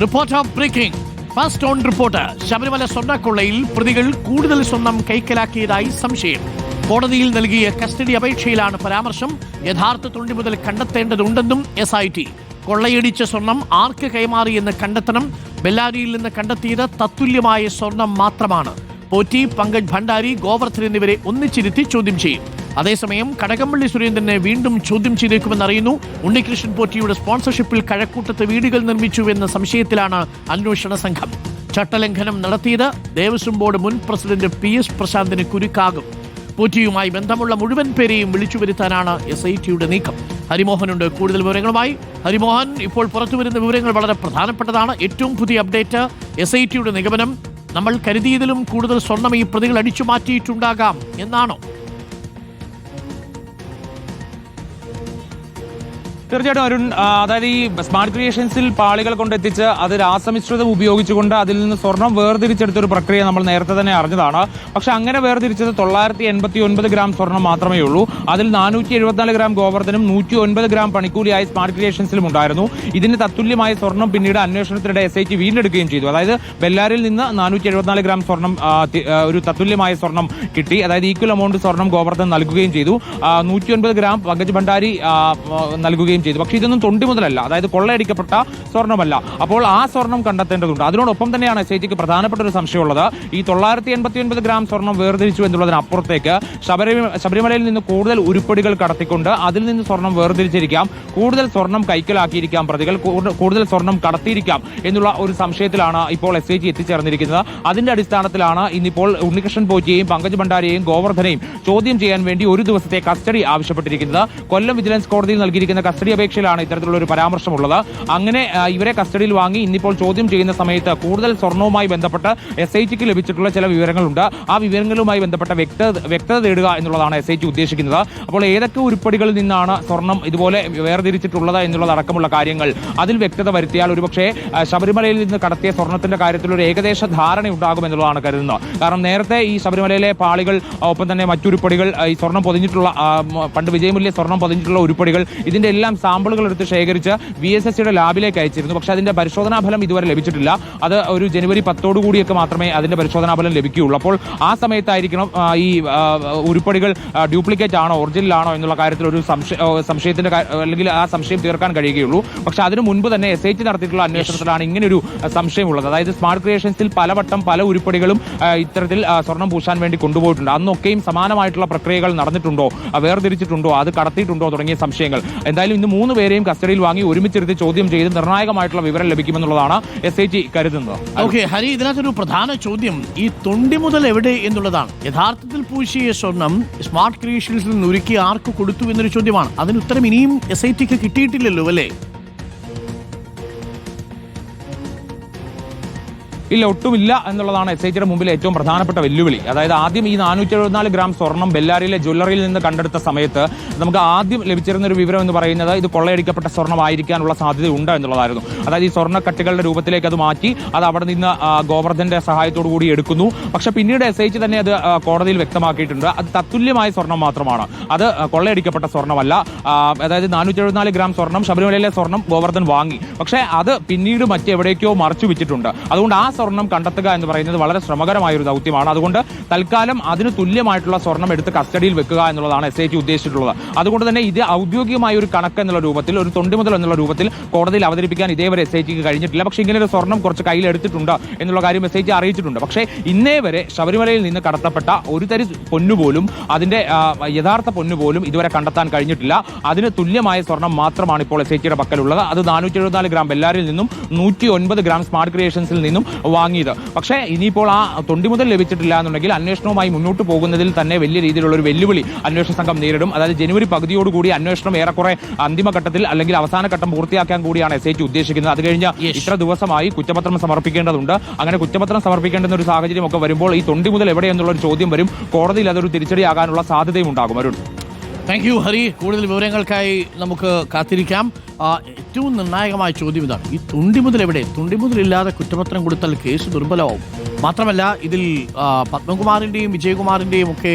Report of breaking first on report Sabarimala സ്വർണക്കൊള്ളയിൽ പ്രതികൾ കൂടുതൽ സ്വർണം കൈക്കലാക്കിയതായി സംശയം. കോടതിയിൽ നൽകിയ കസ്റ്റഡി അപേക്ഷയിലാണ് പരാമർശം. യഥാർത്ഥ തൊണ്ടി മുതൽ കണ്ടെത്തേണ്ടതുണ്ടെന്നും എസ് ഐ ടി കൊള്ളയടിച്ച സ്വർണം ആർക്ക് കൈമാറിയെന്ന് കണ്ടെത്തണം. ബെല്ലാരിയിൽ നിന്ന് കണ്ടെത്തിയത് തത്തുല്യമായ സ്വർണം മാത്രമാണ്. പോറ്റി പങ്കജ് ഭണ്ഡാരി ഗോവർദ്ധൻ എന്നിവരെ ഒന്നിച്ചിരുത്തി ചോദ്യം ചെയ്യും. അതേസമയം കടകംപള്ളി സുരേന്ദ്രനെ വീണ്ടും ചോദ്യം ചെയ്തേക്കുമെന്നറിയുന്നു ഉണ്ണികൃഷ്ണൻ പോറ്റിയുടെ സ്പോൺസർഷിപ്പിൽ കഴക്കൂട്ടത്ത് വീടുകൾ നിർമ്മിച്ചുവെന്ന സംശയത്തിലാണ് അന്വേഷണ സംഘം. ചട്ടലംഘനം നടത്തിയത് ദേവസ്വം ബോർഡ് മുൻ പ്രസിഡന്റ് പി എസ് പ്രശാന്തിന് കുരുക്കാകും. പോറ്റിയുമായി ബന്ധമുള്ള മുഴുവൻ പേരെയും വിളിച്ചു വരുത്താനാണ് എസ് ഐ ടിയുടെ നീക്കം. ഹരിമോഹനുണ്ട്. കൂടുതൽ വിവരങ്ങളുമായി ഹരിമോഹൻ ഇപ്പോൾ പുറത്തുവരുന്ന വിവരങ്ങൾ വളരെ പ്രധാനപ്പെട്ടതാണ്. ഏറ്റവും പുതിയ അപ്ഡേറ്റ് എസ് ഐ ടിയുടെ നിഗമനം. നമ്മൾ കരുതിയതിലും കൂടുതൽ സ്വർണം ഈ പ്രതികൾ അടിച്ചു മാറ്റിയിട്ടുണ്ടാകാം എന്നാണോ? തീർച്ചയായിട്ടും അരുൺ അതായത് ഈ സ്മാർട്ട് ക്രിയേഷൻസിൽ പാളികൾ കൊണ്ടെത്തിച്ച് അത് രാസമിശ്രിതം ഉപയോഗിച്ചുകൊണ്ട് അതിൽ നിന്ന് സ്വർണം വേർതിരിച്ചെടുത്ത ഒരു പ്രക്രിയ നമ്മൾ നേരത്തെ തന്നെ അറിഞ്ഞതാണ്. പക്ഷെ അങ്ങനെ വേർതിരിച്ചത് തൊള്ളായിരത്തി എൺപത്തി ഒൻപത് ഗ്രാം സ്വർണം മാത്രമേ ഉള്ളൂ. അതിൽ നാനൂറ്റി എഴുപത്തിനാല് ഗ്രാം ഗോവർദ്ധനും നൂറ്റി ഒൻപത് ഗ്രാം പണിക്കൂലിയായി സ്മാർട്ട് ക്രിയേഷൻസിലും ഉണ്ടായിരുന്നു. ഇതിന് തത്തുല്യമായ സ്വർണം പിന്നീട് അന്വേഷണത്തിനിടെ എസ് ഐ ടി വീണ്ടെടുക്കുകയും ചെയ്തു. അതായത് ബെല്ലാരിൽ നിന്ന് നാനൂറ്റി എഴുപത്തിനാല് ഗ്രാം സ്വർണം ഒരു തത്തുല്യമായ സ്വർണം കിട്ടി. അതായത് ഈക്വൽ എമൗണ്ട് സ്വർണം ഗോവർദ്ധൻ നൽകുകയും ചെയ്തു. നൂറ്റി ഒൻപത് ഗ്രാം പങ്കജ് ഭണ്ഡാരി ആ, നൽകുകയും ചെയ്തു. പക്ഷേ ഇതൊന്നും തൊണ്ടി മുതലല്ല. അതായത് കൊള്ളയടിക്കപ്പെട്ട സ്വർണമല്ല അപ്പോൾ ആ സ്വർണം കണ്ടെത്തേണ്ടതുണ്ട്. അതിനോടൊപ്പം തന്നെയാണ് എസ് ഐ ടിക്ക് പ്രധാനപ്പെട്ട ഒരു സംശയമുള്ളത്. ഈ തൊള്ളായിരത്തി എൺപത്തി ഒൻപത് ഗ്രാം സ്വർണം വേർതിരിച്ചു എന്നുള്ളതിനപ്പുറത്തേക്ക് ശബരി ശബരിമലയിൽ നിന്ന് കൂടുതൽ ഉരുപ്പടികൾ കടത്തിക്കൊണ്ട് അതിൽ നിന്ന് സ്വർണം വേർതിരിച്ചിരിക്കാം. കൂടുതൽ സ്വർണം കൈക്കലാക്കിയിരിക്കാം പ്രതികൾ. കൂടുതൽ സ്വർണം കടത്തിയിരിക്കാം എന്നുള്ള ഒരു സംശയത്തിലാണ് ഇപ്പോൾ എസ് ഐ ടി എത്തിച്ചേർന്നിരിക്കുന്നത്. അതിന്റെ അടിസ്ഥാനത്തിലാണ് ഇന്നിപ്പോൾ ഉണ്ണികൃഷ്ണൻ പോറ്റിയെയും പങ്കജ് ഭണ്ഡാരിയെയും ഗോവർദ്ധനെയും ചോദ്യം ചെയ്യാൻ വേണ്ടി ഒരു ദിവസത്തെ കസ്റ്റഡി ആവശ്യപ്പെട്ടിരിക്കുന്നത്. കൊല്ലം വിജിലൻസ് കോടതിയിൽ നൽകിയിരിക്കുന്ന കസ്റ്റഡി അപേക്ഷയിലാണ് ഇത്തരത്തിലുള്ള ഒരു പരാമർശമുള്ളത്. അങ്ങനെ ഇവരെ കസ്റ്റഡിയിൽ വാങ്ങി ഇന്നിപ്പോൾ ചോദ്യം ചെയ്യുന്ന സമയത്ത് കൂടുതൽ സ്വർണവുമായി ബന്ധപ്പെട്ട് എസ് ഐ ടിക്ക് ലഭിച്ചിട്ടുള്ള ചില വിവരങ്ങളുണ്ട്. ആ വിവരങ്ങളുമായി ബന്ധപ്പെട്ട വ്യക്തത വ്യക്തത തേടുക എന്നുള്ളതാണ് എസ് ഐ ടി ഉദ്ദേശിക്കുന്നത്. അപ്പോൾ ഏതൊക്കെ ഉരുപ്പടികളിൽ നിന്നാണ് സ്വർണം ഇതുപോലെ വേർതിരിച്ചിട്ടുള്ളത് എന്നുള്ളതടക്കമുള്ള കാര്യങ്ങൾ അതിൽ വ്യക്തത വരുത്തിയാൽ ഒരുപക്ഷെ ശബരിമലയിൽ നിന്ന് കടത്തിയ സ്വർണത്തിന്റെ കാര്യത്തിൽ ഒരു ഏകദേശ ധാരണ ഉണ്ടാകും എന്നുള്ളതാണ് കരുതുന്നത്. കാരണം നേരത്തെ ഈ ശബരിമലയിലെ പാളികൾ ഒപ്പം തന്നെ മറ്റുരുപ്പടികൾ ഈ സ്വർണം പൊതിഞ്ഞിട്ടുള്ള പണ്ട് വിജയമുല്യ സ്വർണം പൊതിഞ്ഞിട്ടുള്ള ഉരുപ്പടികൾ ഇതിന്റെ എല്ലാം സാമ്പിളുകൾ എടുത്ത് ശേഖരിച്ച് വി എസ് എസ് സിയുടെ ലാബിലേക്ക് അയച്ചിരുന്നു. പക്ഷേ അതിന്റെ പരിശോധനാ ഫലം ഇതുവരെ ലഭിച്ചിട്ടില്ല. അത് ഒരു ജനുവരി പത്തോടു കൂടിയൊക്കെ മാത്രമേ അതിന്റെ പരിശോധനാ ഫലം ലഭിക്കുകയുള്ളൂ. അപ്പോൾ ആ സമയത്തായിരിക്കണം ഈ ഉരുപ്പടികൾ ഡ്യൂപ്ലിക്കേറ്റ് ആണോ ഒറിജിനൽ ആണോ എന്നുള്ള കാര്യത്തിൽ ഒരു സംശയ സംശയത്തിന്റെ അല്ലെങ്കിൽ ആ സംശയം തീർക്കാൻ കഴിയുകയുള്ളൂ. പക്ഷേ അതിനു മുൻപ് തന്നെ എസ് ഐ ടി നടത്തിയിട്ടുള്ള അന്വേഷണത്തിലാണ് ഇങ്ങനൊരു സംശയമുള്ളത്. അതായത് സ്മാർട്ട് ക്രിയേഷൻസിൽ പലവട്ടം പല ഉരുപ്പടികളും ഇത്തരത്തിൽ സ്വർണം പൂശാൻ വേണ്ടി കൊണ്ടുപോയിട്ടുണ്ട്. അന്നൊക്കെയും സമാനമായിട്ടുള്ള പ്രക്രിയകൾ നടന്നിട്ടുണ്ടോ വേർതിരിച്ചിട്ടുണ്ടോ അത് കടത്തിയിട്ടുണ്ടോ തുടങ്ങിയ സംശയങ്ങൾ. എന്തായാലും ഇന്ന് മൂന്ന് പേരെയും കസ്റ്റഡിയിൽ വാങ്ങി ഒരുമിച്ചിരുത്തി ചോദ്യം ചെയ്ത് നിർണായകമായിട്ടുള്ള വിവരം ലഭിക്കുമെന്നുള്ളതാണ് എസ് ഐ ടി കരുതുന്നത്. ഓക്കെ ഹരി ഇതിനകത്തൊരു പ്രധാന ചോദ്യം. ഈ തൊണ്ടി മുതൽ എവിടെ എന്നുള്ളതാണ്. യഥാർത്ഥത്തിൽ പൂശിയ സ്വർണം സ്മാർട്ട് ക്രിയേഷൻസിൽ നിന്ന് ഒരുക്കി ആർക്ക് കൊടുത്തു എന്നൊരു ചോദ്യമാണ്. അതിന് ഉത്തരം ഇനിയും എസ് ഐ ടിക്ക് കിട്ടിയിട്ടില്ലല്ലോ അല്ലേ? ഇല്ല ഒട്ടുമില്ല എന്നുള്ളതാണ് എസ് ഐ ടിയുടെ മുമ്പിൽ ഏറ്റവും പ്രധാനപ്പെട്ട വെല്ലുവിളി. അതായത് ആദ്യം ഈ നാനൂറ്റി എഴുപത്തിനാല് ഗ്രാം സ്വർണം ബെല്ലാരിയിലെ ജ്വല്ലറിയിൽ നിന്ന് കണ്ടെടുത്ത സമയത്ത് നമുക്ക് ആദ്യം ലഭിച്ചിരുന്ന ഒരു വിവരം എന്ന് പറയുന്നത് ഇത് കൊള്ളയടിക്കപ്പെട്ട സ്വർണമായിരിക്കാനുള്ള സാധ്യത ഉണ്ട് എന്നുള്ളതായിരുന്നു. അതായത് ഈ സ്വർണക്കട്ടികളുടെ രൂപത്തിലേക്ക് അത് മാറ്റി അത് അവിടെ നിന്ന് ഗോവർദ്ധന്റെ സഹായത്തോടു കൂടി എടുക്കുന്നു. പക്ഷെ പിന്നീട് എസ് ഐ തന്നെ അത് കോടതിയിൽ വ്യക്തമാക്കിയിട്ടുണ്ട്. അത് തത്തുല്യമായ സ്വർണം മാത്രമാണ്. അത് കൊള്ളയടിക്കപ്പെട്ട സ്വർണമല്ല അതായത് നാനൂറ്റി എഴുപത്തിനാല് ഗ്രാം സ്വർണം ശബരിമലയിലെ സ്വർണം ഗോവർദ്ധൻ വാങ്ങി. പക്ഷേ അത് പിന്നീട് മറ്റെവിടേക്കോ മറച്ചു വെച്ചിട്ടുണ്ട് അതുകൊണ്ട് ആ സ്വർണം കണ്ടെത്തുക എന്ന് പറയുന്നത് വളരെ ശ്രമകരമായ ഒരു ദൗത്യമാണ്. അതുകൊണ്ട് തൽക്കാലം അതിന് തുല്യമായിട്ടുള്ള സ്വർണം എടുത്ത് കസ്റ്റഡിയിൽ വെക്കുക എന്നുള്ളതാണ് എസ് ഐ ടി ഉദ്ദേശിച്ചിട്ടുള്ളത്. അതുകൊണ്ട് തന്നെ ഇത് ഔദ്യോഗികമായ ഒരു കണക്ക് എന്നുള്ള രൂപത്തിൽ ഒരു തൊണ്ടിമുതൽ എന്നുള്ള രൂപത്തിൽ കോടതിയിൽ അവതരിപ്പിക്കാൻ ഇതേവരെ എസ് ഐ ടിക്ക് കഴിഞ്ഞിട്ടില്ല. പക്ഷേ ഇങ്ങനെ ഒരു സ്വർണം കുറച്ച് കയ്യിലെടുത്തിട്ടുണ്ട് എന്നുള്ള കാര്യം എസ് ഐ ടി അറിയിച്ചിട്ടുണ്ട്. പക്ഷേ ഇന്നേ വരെ ശബരിമലയിൽ നിന്ന് കടത്തപ്പെട്ട ഒരു തരി പൊന്നുപോലും അതിന്റെ യഥാർത്ഥ പൊന്നുപോലും ഇതുവരെ കണ്ടെത്താൻ കഴിഞ്ഞിട്ടില്ല. അതിന് തുല്യമായ സ്വർണം മാത്രമാണ് ഇപ്പോൾ എസ് ഐ ടിയുടെ പക്കലുള്ളത്. അത് നാനൂറ്റി എഴുപത്തിനാല് ഗ്രാം ബെല്ലാരിൽ നിന്നും നൂറ്റി ഒൻപത് ഗ്രാം സ്മാർട്ട് ക്രിയേഷൻസിൽ നിന്നും വാങ്ങിയത്. പക്ഷേ ഇനിയിപ്പോൾ ആ തൊണ്ടി മുതൽ ലഭിച്ചിട്ടില്ല എന്നുണ്ടെങ്കിൽ അന്വേഷണവുമായി മുന്നോട്ട് പോകുന്നതിൽ തന്നെ വലിയ രീതിയിലുള്ള ഒരു വെല്ലുവിളി അന്വേഷണ സംഘം നേരിടും. അതായത് ജനുവരി പകുതിയോടുകൂടി അന്വേഷണം ഏറെക്കുറെ അന്തിമഘട്ടത്തിൽ അല്ലെങ്കിൽ അവസാന ഘട്ടം പൂർത്തിയാക്കാൻ കൂടിയാണ് എസ് ഐ ടി ഉദ്ദേശിക്കുന്നത്. അത് കഴിഞ്ഞ് ഇത്ര ദിവസമായി കുറ്റപത്രം സമർപ്പിക്കേണ്ടതുണ്ട്. അങ്ങനെ കുറ്റപത്രം സമർപ്പിക്കേണ്ടുന്ന ഒരു സാഹചര്യം ഒക്കെ വരുമ്പോൾ ഈ തൊണ്ടി മുതൽ എവിടെയെന്നുള്ള ഒരു ചോദ്യം വരും. കോടതിയിൽ അതൊരു തിരിച്ചടിയാകാനുള്ള സാധ്യതയും ഉണ്ടാകും അരുൺ. താങ്ക് യു ഹരി കൂടുതൽ വിവരങ്ങൾക്കായി നമുക്ക് കാത്തിരിക്കാം. ഏറ്റവും നിർണായകമായ ചോദ്യം ഇതാണ്. ഈ തുണ്ടി മുതൽ എവിടെ? തുണ്ടി മുതലില്ലാതെ കുറ്റപത്രം കൊടുത്താൽ കേസ് ദുർബലമാവും. മാത്രമല്ല ഇതിൽ പത്മകുമാറിന്റെയും വിജയകുമാറിന്റെയും ഒക്കെ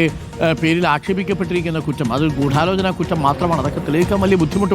പേരിൽ ആക്ഷേപിക്കപ്പെട്ടിരിക്കുന്ന കുറ്റം അത് ഗൂഢാലോചന കുറ്റം മാത്രമാണ്. അതൊക്കെ തെളിയിക്കാൻ വലിയ ബുദ്ധിമുട്ട്